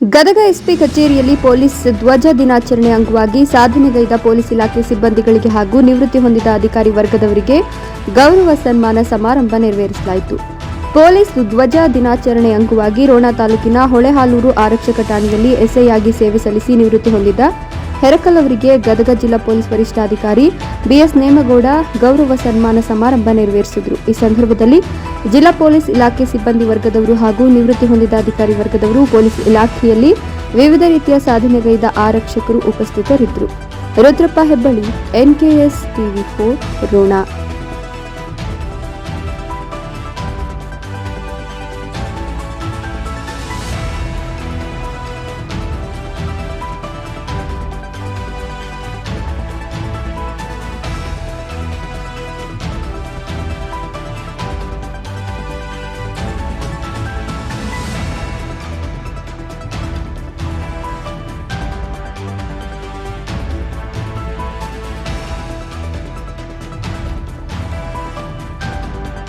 Gadag SP ಕಚೇರಿಯಲ್ಲಿ police ಧ್ವಜ ದಿನಾಚರಣೆ ಅಂಗವಾಗಿ ಸಾಧನೆಗೈದ ಪೊಲೀಸ್ ಇಲಾಖೆ ಸಿಬ್ಬಂದಿಗಳಿಗೆ ಹಾಗೂ ನಿವೃತ್ತಿ ಹೊಂದಿದ ಅಧಿಕಾರಿ ವರ್ಗದವರಿಗೆ ಗೌರವ ಸನ್ಮಾನ ಸಮಾರಂಭ ನೆರವೇರಿಸಲಾಯಿತು. ಪೊಲೀಸ್ ಧ್ವಜ ದಿನಾಚರಣೆ ಅಂಗವಾಗಿ ರೋಣ ತಾಲೂಕಿನ ಹೊಳೆಹಾಲೂರು ಆರಕ್ಷಕ ಠಾಣೆಯಲ್ಲಿ ಎಸ್ಐ ಆಗಿ ಸೇವೆ ಸಲ್ಲಿಸಿ ನಿವೃತ್ತಿ ಹೊಂದಿದ ಹೆರಕಲ್ ಅವರಿಗೆ ಗದಗ ಜಿಲ್ಲಾ ಪೊಲೀಸ್ ವರಿಷ್ಠಾಧಿಕಾರಿ ಬಿಎಸ್ ನೇಮಗೌಡ ಗೌರವ ಸನ್ಮಾನ ಸಮಾರಂಭ ನೆರವೇರಿಸಿದರು. ಈ ಸಂದರ್ಭದಲ್ಲಿ ಜಿಲ್ಲಾ ಪೊಲೀಸ್ ಇಲಾಖೆ ಸಿಬ್ಬಂದಿ ವರ್ಗದವರು ಹಾಗೂ ನಿವೃತ್ತಿ ಹೊಂದಿದ ಅಧಿಕಾರಿ ವರ್ಗದವರು ಪೊಲೀಸ್ ಇಲಾಖೆಯಲ್ಲಿ ವಿವಿಧ ರೀತಿಯ ಸಾಧನೆಗೈದ ಆರಕ್ಷಕರು ಉಪಸ್ಥಿತರಿದ್ದರು. Rudrappa Hebballi, NKS TV four, Rona.